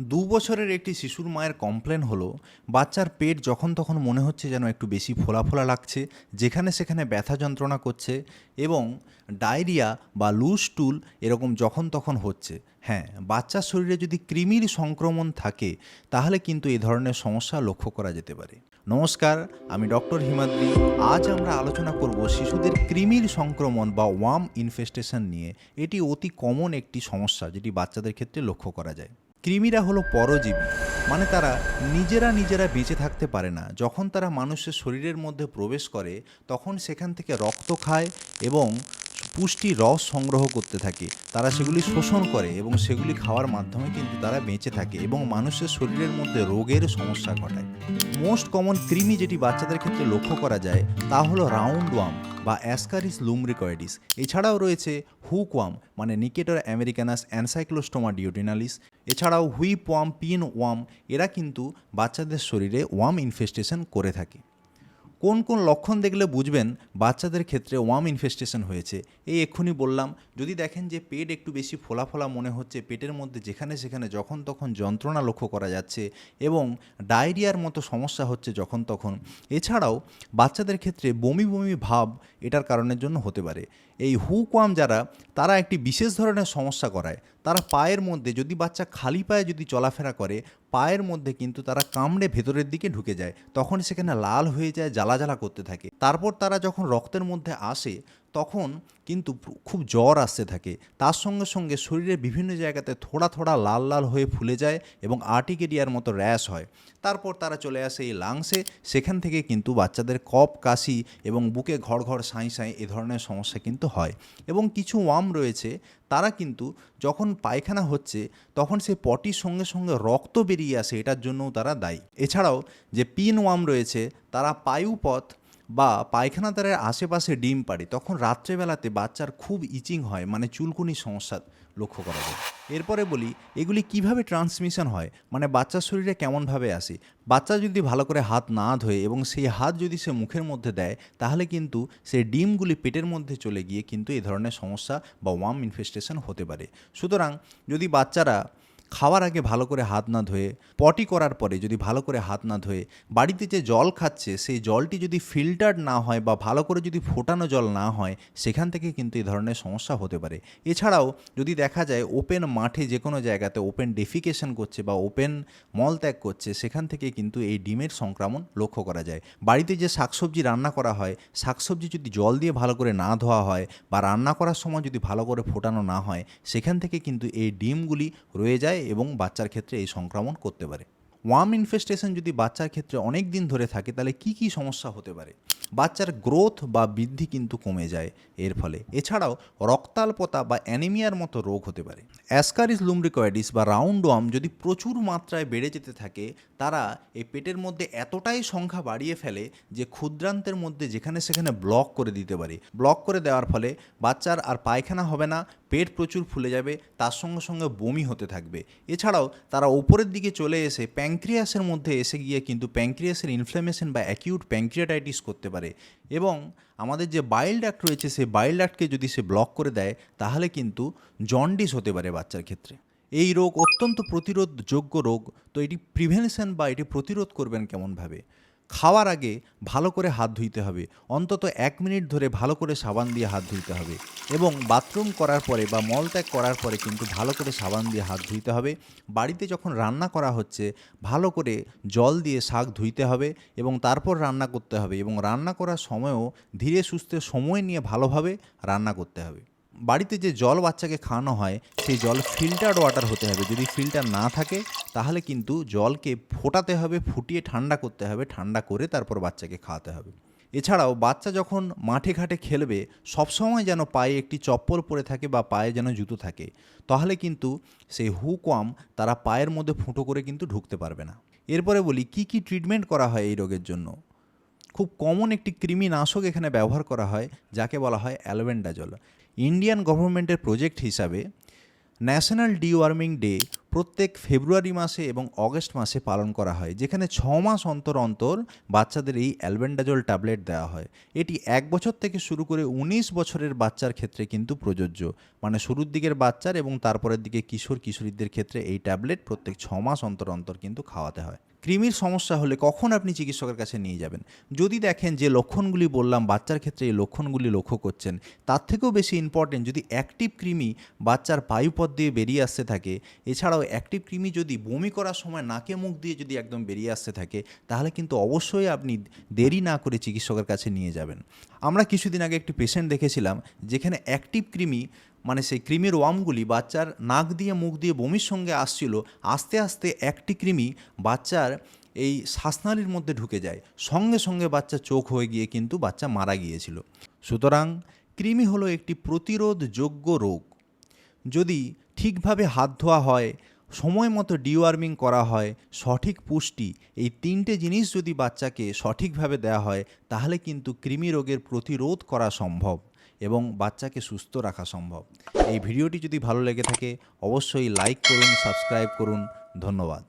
দু বছরের একটি শিশুর মায়ের কমপ্লেন হলো, বাচ্চার পেট যখন তখন মনে হচ্ছে যেন একটু বেশি ফোলা ফোলা লাগছে, যেখানে সেখানে ব্যথা যন্ত্রণা করছে এবং ডায়রিয়া বা লুজ টুল এরকম যখন তখন হচ্ছে। হ্যাঁ বাচ্চার শরীরে যদি কৃমির সংক্রমণ থাকে, তাহলে কিন্তু এই ধরনের সমস্যা লক্ষ্য করা যেতে পারে। নমস্কার, আমি ডক্টর হিমাদ্রি। আজ আমরা আলোচনা করব শিশুদের কৃমির সংক্রমণ বা ওয়ার্ম ইনফেস্টেশন নিয়ে। এটি অতি কমন একটি সমস্যা যেটি বাচ্চাদের ক্ষেত্রে লক্ষ্য করা যায়। কৃমিরা হলো পরজীবী মানে তারা নিজেরা নিজেরা বেঁচে থাকতে পারে না। যখন তারা মানুষের শরীরের মধ্যে প্রবেশ করে, তখন সেখান থেকে রক্ত খায় এবং পুষ্টি রস সংগ্রহ করতে থাকে। তারা সেগুলি শোষণ করে এবং সেগুলি খাওয়ার মাধ্যমে কিন্তু তারা বেঁচে থাকে এবং মানুষের শরীরের মধ্যে রোগের সমস্যা ঘটায়। মোস্ট কমন কৃমি যেটি বাচ্চাদের ক্ষেত্রে লক্ষ্য করা যায়, তা হলো রাউন্ড ওয়াম বা অ্যাসকারিস লুমরিকয়েডিস এছাড়াও রয়েছে হুকওয়াম মানে নিকেটর আমেরিকানাস অ্যানসাইক্লোস্টোমা ডিওডিনালিস এছাড়াও হুইপ ওয়াম পিন, ওয়াম এরা কিন্তু বাচ্চাদের শরীরে ওয়াম ইনফেস্টেশন করে থাকে। কোন কোন লক্ষণ দেখলে বুঝবেন বাচ্চাদের ক্ষেত্রে ওয়াম ইনফেস্টেশন হয়েছে। এই এক্ষুনি বললাম, যদি দেখেন যে পেট একটু বেশি ফোলা ফোলা মনে হচ্ছে, পেটের মধ্যে যেখানে সেখানে যখন তখন যন্ত্রণা লক্ষ্য করা যাচ্ছে এবং ডায়রিয়ার মতো সমস্যা হচ্ছে যখন তখন, এছাড়াও বাচ্চাদের ক্ষেত্রে বমি বমি ভাব এটার কারণের জন্য হতে পারে। এই হুকওয়াম যারা, তারা একটি বিশেষ ধরনের সমস্যা করায় তারা পায়ের মধ্যে, যদি বাচ্চা খালি পায়ে যদি চলাফেরা করে, পায়ের মধ্যে কিন্তু তারা কামড়ে ভেতরের দিকে ঢুকে যায়। তখন সেখানে লাল হয়ে যায় জ্বালা জ্বালা করতে থাকে। তারপর তারা যখন রক্তের মধ্যে আসে তখন কিন্তু খুব জ্বর আসতে থাকে। তার সঙ্গে সঙ্গে শরীরের বিভিন্ন জায়গাতে থোড়া থোড়া লাল লাল হয়ে ফুলে যায় এবং আর্টিকেরিয়ার মতো র্যাশ হয়। তারপর তারা চলে আসে এই লাংসে। সেখান থেকে কিন্তু বাচ্চাদের কপ কাশি এবং বুকে ঘর ঘড় সাঁই সাঁই এ ধরনের সমস্যা কিন্তু হয়। এবং কিছু ওয়াম রয়েছে, তারা কিন্তু যখন পায়খানা হচ্ছে তখন সে পটির সঙ্গে সঙ্গে রক্ত বেরিয়ে আসে, এটার জন্যও তারা দায়ী। এছাড়াও যে পিন ওয়াম রয়েছে, তারা পায়ুপথ বা পায়খানা দ্বারের আশেপাশে ডিম পাড়ে, তখন রাত্রেবেলাতে বাচ্চার খুব ইচিং হয় মানে চুলকুনির সমস্যা লক্ষ্য করা যায়। এরপরে বলি, এগুলি কীভাবে ট্রান্সমিশন হয়? মানে বাচ্চার শরীরে কেমনভাবে আসে? বাচ্চা যদি ভালো করে হাত না ধোয় এবং সেই হাত যদি সে মুখের মধ্যে দেয়, তাহলে কিন্তু সেই ডিমগুলি পেটের মধ্যে চলে গিয়ে কিন্তু এ ধরনের সমস্যা বা ওয়ার্ম ইনফেস্টেশন হতে পারে। সুতরাং যদি বাচ্চারা খাওয়ার আগে ভালো করে হাত না ধুয়ে, পটি করার পরে যদি ভালো করে হাত না ধুয়ে, বাড়িতে যে জল খাচ্ছে, সেই জলটি যদি ফিল্টার্ড না হয় বা ভালো করে যদি ফোটানো জল না হয়, সেখান থেকে কিন্তু এই ধরনের সমস্যা হতে পারে। এছাড়াও যদি দেখা যায় ওপেন মাঠে যে কোনো জায়গাতে ওপেন ডেফিকেশন করছে বা ওপেন মল ত্যাগ করছে, সেখান থেকে কিন্তু এই ডিমের সংক্রমণ লক্ষ্য করা যায়। বাড়িতে যে শাকসবজি রান্না করা হয়, শাকসবজি যদি জল দিয়ে ভালো করে না ধোয়া হয় বা রান্না করার সময় যদি ভালো করে ফোটানো না হয়, সেখান থেকে কিন্তু এই ডিমগুলি রয়ে যায় এবং বাচ্চার ক্ষেত্রে এই সংক্রমণ করতে পারে। ওয়ার্ম ইনফেস্টেশন যদি বাচ্চার ক্ষেত্রে অনেক দিন ধরে থাকে, তাহলে কি কি সমস্যা হতে পারে? বাচ্চার গ্রোথ বা বৃদ্ধি কিন্তু কমে যায় এর ফলে। এছাড়াও রক্তাল্পতা বা অ্যানিমিয়ার মতো রোগ হতে পারে। অ্যাসকারিস লুমব্রিকয়েডিস বা রাউন্ড ওয়ার্ম যদি প্রচুর মাত্রায় বেড়ে যেতে থাকে, তারা এই পেটের মধ্যে এতটাই সংখ্যা বাড়িয়ে ফেলে যে ক্ষুদ্রান্তের মধ্যে যেখানে সেখানে ব্লক করে দিতে পারে। ব্লক করে দেওয়ার ফলে বাচ্চার আর পায়খানা হবে না, পেট প্রচুর ফুলে যাবে, তার সঙ্গে সঙ্গে বমি হতে থাকবে। এছাড়াও তারা ওপরের দিকে চলে এসে প্যাংক্রিয়াসের মধ্যে এসে গিয়ে কিন্তু প্যাংক্রিয়াসের ইনফ্লামেশন বা অ্যাকিউট প্যাংক্রিয়াটাইটিস করতে পারে এবং আমাদের যে বাইল ডাক্ট রয়েছে, সেই বাইল ডাক্টকে যদি সে ব্লক করে দেয়, তাহলে কিন্তু জন্ডিস হতে পারে বাচ্চার ক্ষেত্রে। এই রোগ অত্যন্ত প্রতিরোধযোগ্য রোগ। তো এটি প্রিভেনশন বা এটি প্রতিরোধ করবেন কেমনভাবে? খাওয়ার আগে ভালো করে হাত ধুইতে হবে। অন্তত এক মিনিট ধরে ভালো করে সাবান দিয়ে হাত ধুইতে হবে। এবং বাথরুম করার পরে বা মলত্যাগ করার পরে কিন্তু ভালো করে সাবান দিয়ে হাত ধুইতে হবে। বাড়িতে যখন রান্না করা হচ্ছে, ভালো করে জল দিয়ে শাক ধুইতে হবে এবং তারপর রান্না করতে হবে এবং রান্না করার সময়ও ধীরে সুস্থে সময় নিয়ে ভালোভাবে রান্না করতে হবে। বাড়িতে যে জল বাচ্চাকে খাওয়ানো হয়, সেই জল ফিল্টার্ড ওয়াটার হতে হবে। যদি ফিল্টার না থাকে তাহলে কিন্তু জলকে ফোটাতে হবে, ফুটিয়ে ঠান্ডা করতে হবে, ঠান্ডা করে তারপর বাচ্চাকে খাওয়াতে হবে। এছাড়াও বাচ্চা যখন মাঠে ঘাটে খেলবে, সবসময় যেন পায়ে একটি চপ্পল পরে থাকে বা পায়ে যেন জুতো থাকে, তাহলে কিন্তু সেই হুকওয়াম তারা পায়ের মধ্যে ফুটো করে কিন্তু ঢুকতে পারবে না। এরপরে বলি, কি কি ট্রিটমেন্ট করা হয় এই রোগের জন্য? খুব কমন একটি কৃমিনাশক এখানে ব্যবহার করা হয়, যাকে বলা হয় অ্যালবেন্ডাজল ইন্ডিয়ান গভর্নমেন্টের প্রজেক্ট হিসাবে ন্যাশনাল ডিওয়ার্মিং ডে প্রত্যেক ফেব্রুয়ারি মাসে এবং অগস্ট মাসে পালন করা হয়, যেখানে ছ মাস অন্তর অন্তর বাচ্চাদের এই অ্যালবেন্ডাজল ট্যাবলেট দেওয়া হয়। এটি এক বছর থেকে শুরু করে উনিশ বছরের বাচ্চার ক্ষেত্রে কিন্তু প্রযোজ্য। মানে শুরুর দিকের বাচ্চার এবং তারপরের দিকে কিশোর কিশোরীদের ক্ষেত্রে এই ট্যাবলেট প্রত্যেক ছ মাস অন্তর অন্তর কিন্তু খাওয়াতে হয়। কৃমির সমস্যা হলে কখন আপনি চিকিৎসকের কাছে নিয়ে যাবেন? যদি দেখেন যে লক্ষণগুলি বললাম, বাচ্চার ক্ষেত্রে এই লক্ষণগুলি লক্ষ্য করছেন, তার থেকেও বেশি ইম্পর্টেন্ট যদি অ্যাক্টিভ কৃমি বাচ্চার বায়ুপথ দিয়ে বেরিয়ে আসতে থাকে, এছাড়াও অ্যাক্টিভ কৃমি যদি বমি করার সময় নাকে মুখ দিয়ে যদি একদম বেরিয়ে আসতে থাকে, তাহলে কিন্তু অবশ্যই আপনি দেরি না করে চিকিৎসকের কাছে নিয়ে যাবেন। আমরা কিছুদিন আগে একটি পেশেন্ট দেখেছিলাম, যেখানে অ্যাক্টিভ কৃমি মানে সেই কৃমির ওয়ামগুলি বাচ্চার নাক দিয়ে, মুখ দিয়ে বমির সঙ্গে আসছিল, আস্তে আস্তে একটি কৃমি বাচ্চার এই শ্বাসনালীর মধ্যে ঢুকে যায়। সঙ্গে সঙ্গে বাচ্চা চোখ হয়ে গিয়ে কিন্তু বাচ্চা মারা গিয়েছিল। সুতরাং কৃমি হলো একটি প্রতিরোধযোগ্য রোগ। যদি ঠিকভাবে হাত ধোয়া হয়, সময় মতো ডিওয়ার্মিং করা হয়, সঠিক পুষ্টি, এই তিনটে জিনিস যদি বাচ্চাকে সঠিকভাবে দেওয়া হয়, তাহলে কিন্তু কৃমি রোগের প্রতিরোধ করা সম্ভব। এবং বাচ্চাকে সুস্থ রাখা সম্ভব। এই ভিডিওটি যদি ভালো লেগে থাকে, অবশ্যই লাইক করুন সাবস্ক্রাইব করুন। ধন্যবাদ।